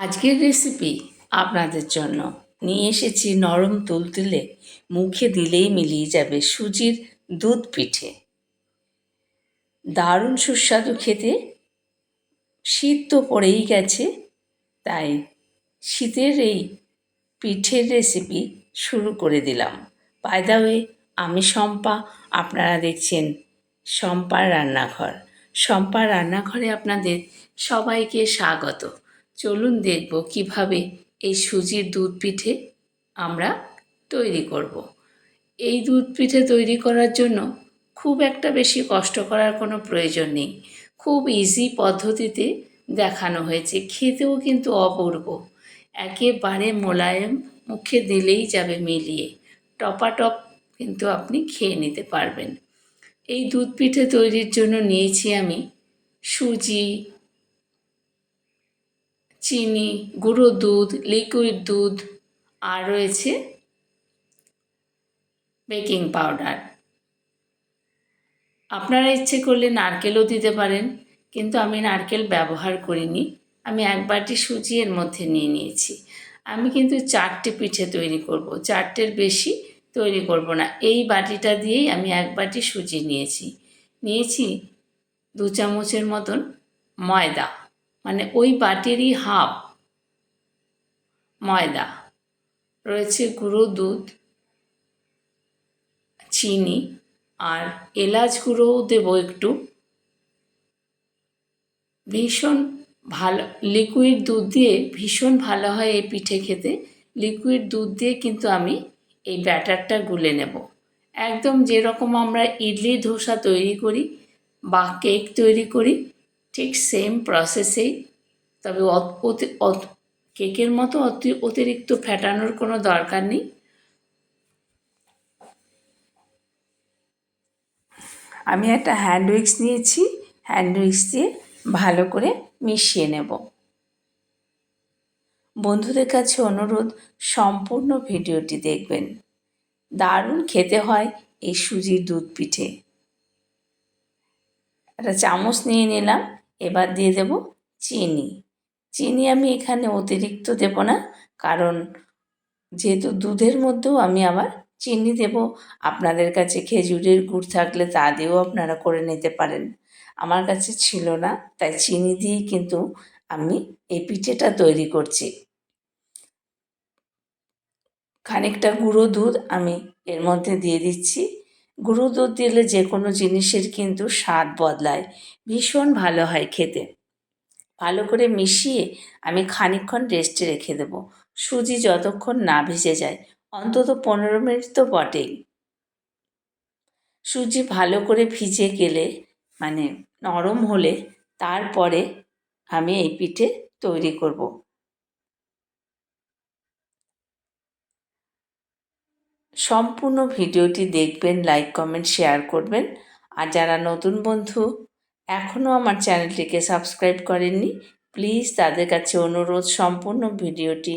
আজকের রেসিপি আপনাদের জন্য। নিয়ে এসেছি নরম তুলতুলে, মুখে দিলেই মিলিয়ে যাবে সুজির দুধ পিঠে। দারুণ সুস্বাদু খেতে। শীত তো পড়েই গেছে, তাই শীতের এই পিঠের রেসিপি শুরু করে দিলাম। পায়দা হয়ে আমি শম্পা, আপনারা দেখছেন শম্পার রান্নাঘর। শম্পার রান্নাঘরে আপনাদের সবাইকে স্বাগত। চলুন দেখব কীভাবে এই সুজির দুধ পিঠে আমরা তৈরি করব। এই দুধ পিঠে তৈরি করার জন্য খুব একটা বেশি কষ্ট করার কোনো প্রয়োজন নেই। খুব ইজি পদ্ধতিতে দেখানো হয়েছে। খেতেও কিন্তু অপূর্ব। একেবারে মোলায়েম মুখে দিলেই যাবে মিলিয়ে। টপাটপ কিন্তু আপনি খেয়ে নিতে পারবেন। এই দুধ পিঠে তৈরির জন্য নিয়েছি আমি সুজি চিনি, গুঁড়ো দুধ লিকুইড দুধ আর রয়েছে বেকিং পাউডার আপনারা ইচ্ছে করলে নারকেলও দিতে পারেন, কিন্তু আমি নারকেল ব্যবহার করিনি। আমি এক বাটি সুজি এর মধ্যে নিয়ে নিয়েছি। আমি কিন্তু চারটে পিঠে তৈরি করব, চারটের বেশি তৈরি করব না। এই বাটিটা দিয়েই আমি এক বাটি সুজি নিয়েছি। নিয়েছি দু চামচের মতন ময়দা। মানে ওই বাটিরই হাফ ময়দা। রয়েছে গুঁড়ো, দুধ, চিনি আর এলাচ গুঁড়োও দেবো একটু। ভীষণ ভালো লিকুইড দুধ দিয়ে ভীষণ ভালো হয় এই পিঠে খেতে। লিকুইড দুধ দিয়ে কিন্তু আমি এই ব্যাটারটা গুলে নেব। একদম যেরকম আমরা ইডলি ধোসা তৈরি করি বা কেক তৈরি করি ঠিক সেম প্রসেসেই তবে কেকের মতো অতি, অতিরিক্ত ফ্যাটানোর কোনো দরকার নেই। আমি একটা হ্যান্ড উইক্স নিয়েছি। হ্যান্ড উইক্স দিয়ে ভালো করে মিশিয়ে নেব। বন্ধুদের কাছে অনুরোধ, সম্পূর্ণ ভিডিওটি দেখবেন। দারুণ খেতে হয় এই সুজির দুধ পিঠে। একটা চামচ নিয়ে নিলাম। এবার দিয়ে দেব চিনি। চিনি আমি এখানে অতিরিক্ত দেব না, কারণ যেহেতু দুধের মধ্যেও আমি আবার চিনি দেব। আপনাদের কাছে খেজুরের গুড় থাকলে তা দিয়েও আপনারা করে নিতে পারেন। আমার কাছে ছিল না, তাই চিনি দিয়েই কিন্তু আমি এই পিঠেটা তৈরি করছি। খানিকটা গুঁড়ো দুধ আমি এর মধ্যে দিয়ে দিচ্ছি। গুঁড়ো দিলে যে কোনো জিনিসের কিন্তু স্বাদ বদলায়। ভীষণ ভালো হয় খেতে। ভালো করে মিশিয়ে আমি খানিকক্ষণ রেস্টে রেখে দেবো। সুজি যতক্ষণ না ভেজে যায়, অন্তত পনেরো মিনিট তো বটেই। সুজি ভালো করে ভিজে গেলে মানে নরম হলে, তারপরে আমি এই পিঠে তৈরি করব। সম্পূর্ণ ভিডিওটি দেখবেন লাইক কমেন্ট শেয়ার করবেন। আর যারা নতুন বন্ধু এখনও আমার চ্যানেলটিকে সাবস্ক্রাইব করেননি প্লিজ তাদের কাছে অনুরোধ সম্পূর্ণ ভিডিওটি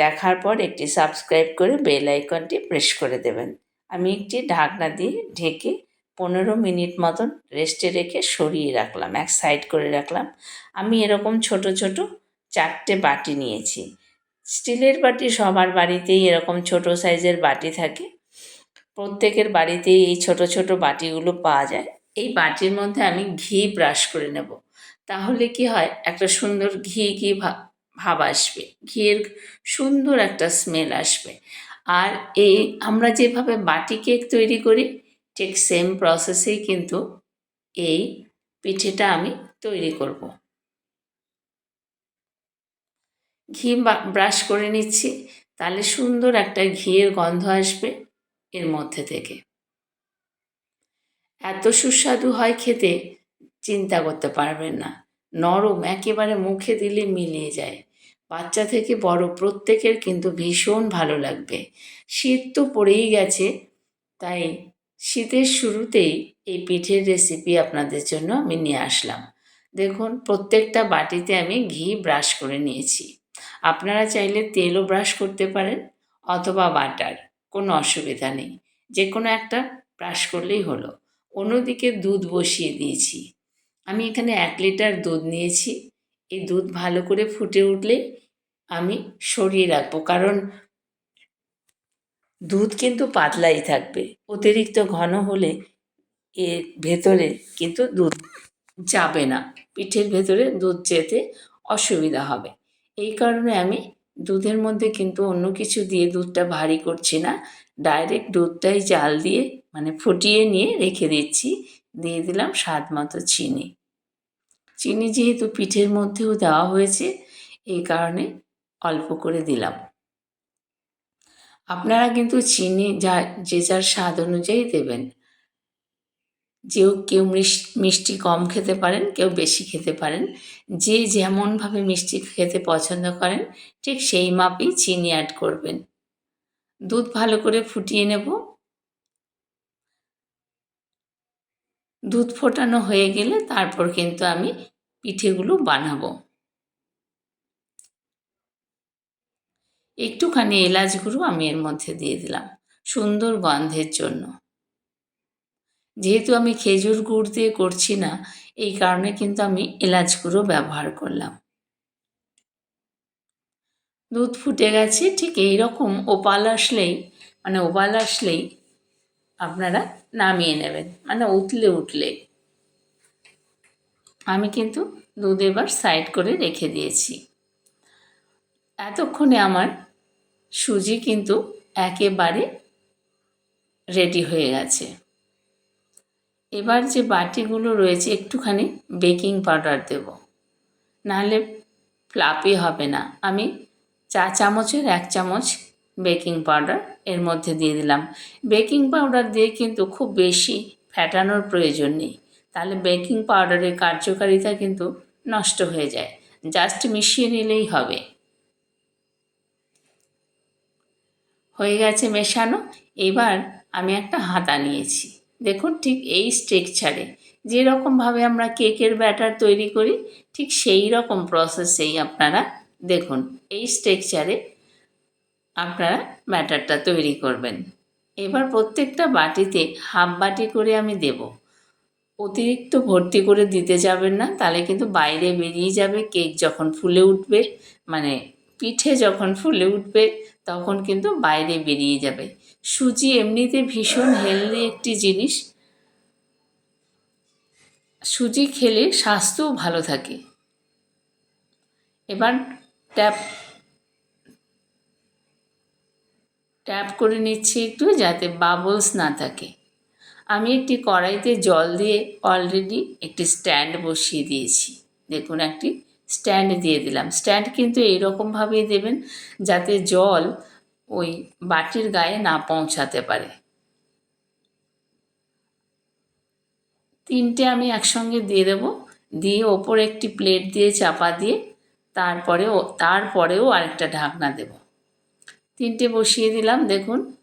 দেখার পর একটি সাবস্ক্রাইব করে বেল আইকনটি প্রেস করে দেবেন। আমি একটি ঢাকনা দিয়ে ঢেকে পনেরো মিনিট মতন রেস্টে রেখে সরিয়ে রাখলাম, এক সাইড করে রাখলাম। আমি এরকম ছোট ছোট চারটে বাটি নিয়েছি। স্টিলের বাটি সবার বাড়িতেই এরকম ছোট সাইজের বাটি থাকে। প্রত্যেকের বাড়িতেই এই ছোট ছোট বাটিগুলো পাওয়া যায়। এই বাটির মধ্যে আমি ঘি ব্রাশ করে নেব। তাহলে কি হয়, একটা সুন্দর ঘি ঘি ভাব আসবে। ঘিয়ের সুন্দর একটা স্মেল আসবে। আর এই আমরা যেভাবে বাটি কেক তৈরি করি, ঠিক সেম প্রসেসেই কিন্তু এই পিঠেটা আমি তৈরি করব। ঘি ব্রাশ করে নিচ্ছি, তাহলে সুন্দর একটা ঘিয়ের গন্ধ আসবে এর মধ্যে থেকে। এত সুস্বাদু হয় খেতে, চিন্তা করতে পারবেন না। নরম, একেবারে মুখে দিলে মিলিয়ে যায়। বাচ্চা থেকে বড় প্রত্যেকের কিন্তু ভীষণ ভালো লাগবে। শীত তো পড়েই গেছে, তাই শীতের শুরুতেই এই পিঠের রেসিপি আপনাদের জন্য আমি নিয়ে আসলাম। দেখুন, প্রত্যেকটা বাটিতে আমি ঘি ব্রাশ করে নিয়েছি। আপনারা চাইলে তেলও ব্রাশ করতে পারেন অথবা বাটার, কোনো অসুবিধা নেই। যে কোনো একটা ব্রাশ করলেই হলো। অন্যদিকে দুধ বসিয়ে দিয়েছি। আমি এখানে এক লিটার দুধ নিয়েছি। এই দুধ ভালো করে ফুটে উঠলে আমি সরিয়ে রাখব। কারণ দুধ কিন্তু পাতলাই থাকবে। অতিরিক্ত ঘন হলে এর ভেতরে কিন্তু দুধ যাবে না। পিঠের ভেতরে দুধ যেতে অসুবিধা হবে। এই কারণে আমি দুধের মধ্যে কিন্তু অন্য কিছু দিয়ে দুধটা ভারী করছি না। ডাইরেক্ট দুধটাই জাল দিয়ে মানে ফুটিয়ে নিয়ে রেখে দিচ্ছি। দিয়ে দিলাম স্বাদ মতো চিনি। চিনি যেহেতু পিঠের মধ্যেও দেওয়া হয়েছে, এই কারণে অল্প করে দিলাম। আপনারা কিন্তু চিনি যা, যে যার স্বাদ অনুযায়ী দেবেন। যেও কেউ মিষ্টি কম খেতে পারেন, কেউ বেশি খেতে পারেন। যে যেমনভাবে মিষ্টি খেতে পছন্দ করেন, ঠিক সেই মাপেই চিনি অ্যাড করবেন। দুধ ভালো করে ফুটিয়ে নেব। দুধ ফোটানো হয়ে গেলে তারপর কিন্তু আমি পিঠেগুলো বানাবো। একটুখানি এলাচ গুঁড়ো আমি এর মধ্যে দিয়ে দিলাম, সুন্দর গন্ধের জন্য। যেহেতু আমি খেজুর গুড় দিয়ে করছি না, এই কারণে কিন্তু আমি এলাচ গুঁড়ো ব্যবহার করলাম। দুধ ফুটে গেছে, ঠিক এই রকম ওপাল আসলেই মানে ওপাল আসলেই আপনারা নামিয়ে নেবেন মানে উতলে উঠলে আমি কিন্তু দুধ এবার সাইড করে রেখে দিয়েছি। এতক্ষণে আমার সুজি কিন্তু একেবারে রেডি হয়ে গেছে। এবার যে বাটিগুলো রয়েছে, একটুখানি বেকিং পাউডার দেব। নাহলে ফ্লাপি হবে না। আমি চা চামচের এক চামচ বেকিং পাউডার এর মধ্যে দিয়ে দিলাম। বেকিং পাউডার দিয়ে কিন্তু খুব বেশি ফ্যাটানোর প্রয়োজন নেই। তাহলে বেকিং পাউডারের কার্যকারিতা কিন্তু নষ্ট হয়ে যায়। জাস্ট মিশিয়ে নিলেই হবে। হয়ে গেছে মেশানো। এবার আমি একটা হাতা নিয়েছি। দেখুন ঠিক এই স্ট্রেকচারে যেরকমভাবে আমরা কেকের ব্যাটার তৈরি করি, ঠিক সেই রকম প্রসেসেই আপনারা দেখুন, এই স্ট্রেকচারে আপনারা ব্যাটারটা তৈরি করবেন। এবার প্রত্যেকটা বাটিতে হাফ বাটি করে আমি দেব। অতিরিক্ত ভর্তি করে দিতে যাবেন না, তাহলে কিন্তু বাইরে বেরিয়ে যাবে কেক যখন ফুলে উঠবে মানে পিঠে যখন ফুলে উঠবে, তখন কিন্তু বাইরে বেরিয়ে যাবে। সুজি এমনিতে ভীষণ হেলদি একটি জিনিস। সুজি খেলে স্বাস্থ্যও ভালো থাকে। এবার ট্যাপ ট্যাপ করে নিচ্ছি একটু যাতে বাবলস না থাকে। আমি একটি কড়াইতে জল দিয়ে অলরেডি একটি স্ট্যান্ড বসিয়ে দিয়েছি। দেখুন একটি স্ট্যান্ড দিয়ে দিলাম। স্ট্যান্ড কিন্তু এইরকমভাবেই দেবেন যাতে জল ওই বাটির গায়ে না পৌঁছাতে পারে। তিনটে আমি একসঙ্গে দিয়ে দেবো। দিয়ে ওপর একটি প্লেট দিয়ে চাপা দিয়ে তারপরেও তারপরেও আরেকটা ঢাকনা দেব। তিনটে বসিয়ে দিলাম, দেখুন।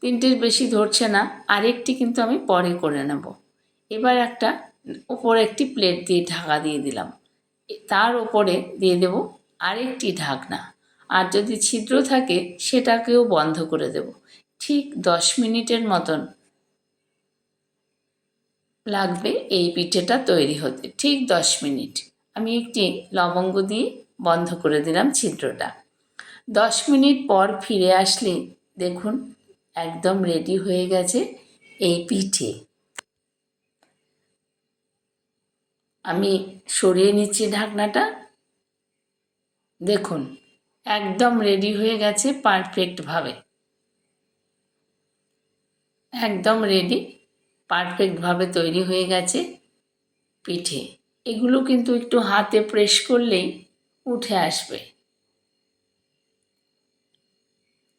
তিনটের বেশি ধরছে না, আরেকটি কিন্তু আমি পরে করে নেব। এবার একটা ওপর একটি প্লেট দিয়ে ঢাকা দিয়ে দিলাম। তার ওপরে দিয়ে দেব আরেকটি ঢাকনা। আর যদি ছিদ্র থাকে, সেটাকেও বন্ধ করে দেব। ঠিক দশ মিনিটের মতন লাগবে এই পিঠেটা তৈরি হতে। ঠিক দশ মিনিট। আমি একটি লবঙ্গ দিয়ে বন্ধ করে দিলাম ছিদ্রটা। দশ মিনিট পর ফিরে আসলে দেখুন, একদম রেডি হয়ে গেছে এই পিঠে। আমি সরিয়ে নিচ্ছি ঢাকনাটা। দেখুন। একদম রেডি হয়ে গেছে পারফেক্টভাবে একদম রেডি পারফেক্টভাবে তৈরি হয়ে গেছে পিঠে। এগুলো কিন্তু একটু হাতে প্রেস করলেই উঠে আসবে।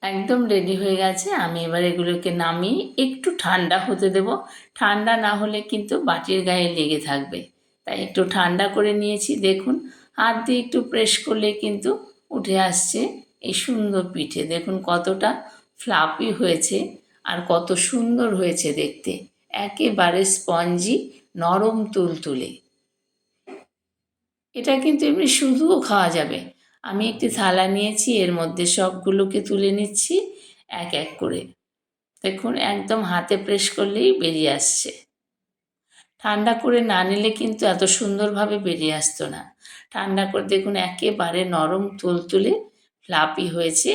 একদম রেডি হয়ে গেছে, আমি এবার এগুলোকে নামিয়ে একটু ঠান্ডা হতে দেব। ঠান্ডা না হলে কিন্তু বাটির গায়ে লেগে থাকবে। তাই একটু ঠান্ডা করে নিয়েছি, দেখুন, হাত দিয়ে একটু প্রেস করলে কিন্তু উঠে আসছে। এই সুন্দর পিঠে দেখুন কতটা ফ্লাপি হয়েছে আর কত সুন্দর হয়েছে দেখতে। একেবারে স্পঞ্জি নরম তুলতুলে। এটা কিন্তু এমনি শুধুও খাওয়া যাবে। আমি একটি থালা নিয়েছি, এর মধ্যে সবগুলোকে তুলে নিচ্ছি, এক এক করে। দেখুন, একদম হাতে প্রেস করলেই বেরিয়ে আসছে। ঠান্ডা করে না নিলে কিন্তু এত সুন্দরভাবে বেরিয়ে আসতো না। ঠান্ডা করে দেখুন, একেবারে নরম তুলতুলে ফ্লাপি হয়েছে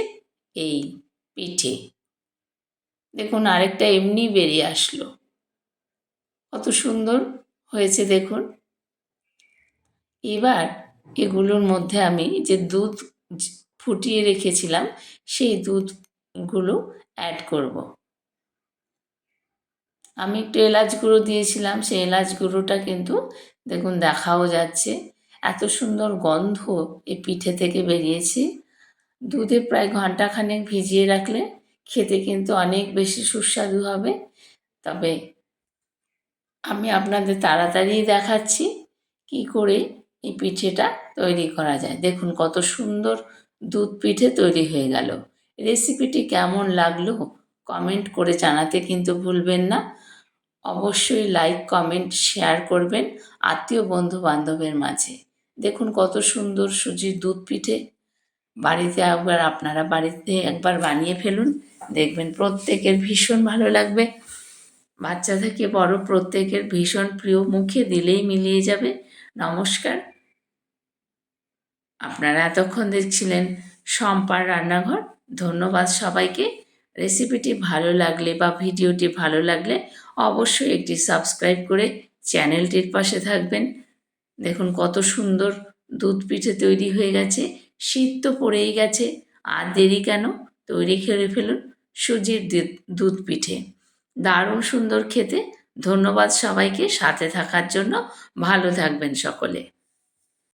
এই পিঠে। দেখুন, আরেকটা এমনি বেরিয়ে আসলো। কত সুন্দর হয়েছে দেখুন। এবার এগুলোর মধ্যে আমি যে দুধ ফুটিয়ে রেখেছিলাম, সেই দুধগুলো অ্যাড করব। আমি একটু এলাচ গুঁড়ো দিয়েছিলাম, সেই এলাচ গুঁড়োটা কিন্তু দেখুন, দেখাও যাচ্ছে। এত সুন্দর গন্ধ এই পিঠে থেকে বেরিয়েছে। দুধে প্রায় ঘন্টাখানেক ভিজিয়ে রাখলে খেতে কিন্তু অনেক বেশি সুস্বাদু হবে। তবে আমি আপনাদের তাড়াতাড়ি দেখাচ্ছি কি করে এই পিঠেটা তৈরি করা যায়। দেখুন কত সুন্দর দুধ পিঠে তৈরি হয়ে গেল। রেসিপিটি কেমন লাগল কমেন্ট করে জানাতে কিন্তু ভুলবেন না। অবশ্যই লাইক, কমেন্ট, শেয়ার করবেন আত্মীয় বন্ধু বান্ধবের মাঝে। দেখুন কত সুন্দর সুজির দুধ পিঠে। বাড়িতে একবার আপনারা বাড়িতে একবার বানিয়ে ফেলুন, দেখবেন প্রত্যেকের ভীষণ ভালো লাগবে। বাচ্চা থেকে বড় প্রত্যেকের ভীষণ প্রিয়, মুখে দিলেই মিলিয়ে যাবে। নমস্কার। আপনারা এতক্ষণ দেখছিলেন শম্পার রান্নাঘর। ধন্যবাদ সবাইকে। রেসিপিটি ভালো লাগলে বা ভিডিওটি ভালো লাগলে অবশ্যই একটি সাবস্ক্রাইব করে চ্যানেলটির পাশে থাকবেন। দেখুন কত সুন্দর দুধ পিঠে তৈরি হয়ে গেছে। শীত তো পড়েই গেছে। আর দেরি কেন? তৈরি করে ফেলুন সুজির দুধ পিঠে। দারুণ সুন্দর খেতে। ধন্যবাদ সবাইকে। সাথে থাকার জন্য ভালো থাকবেন সকলে।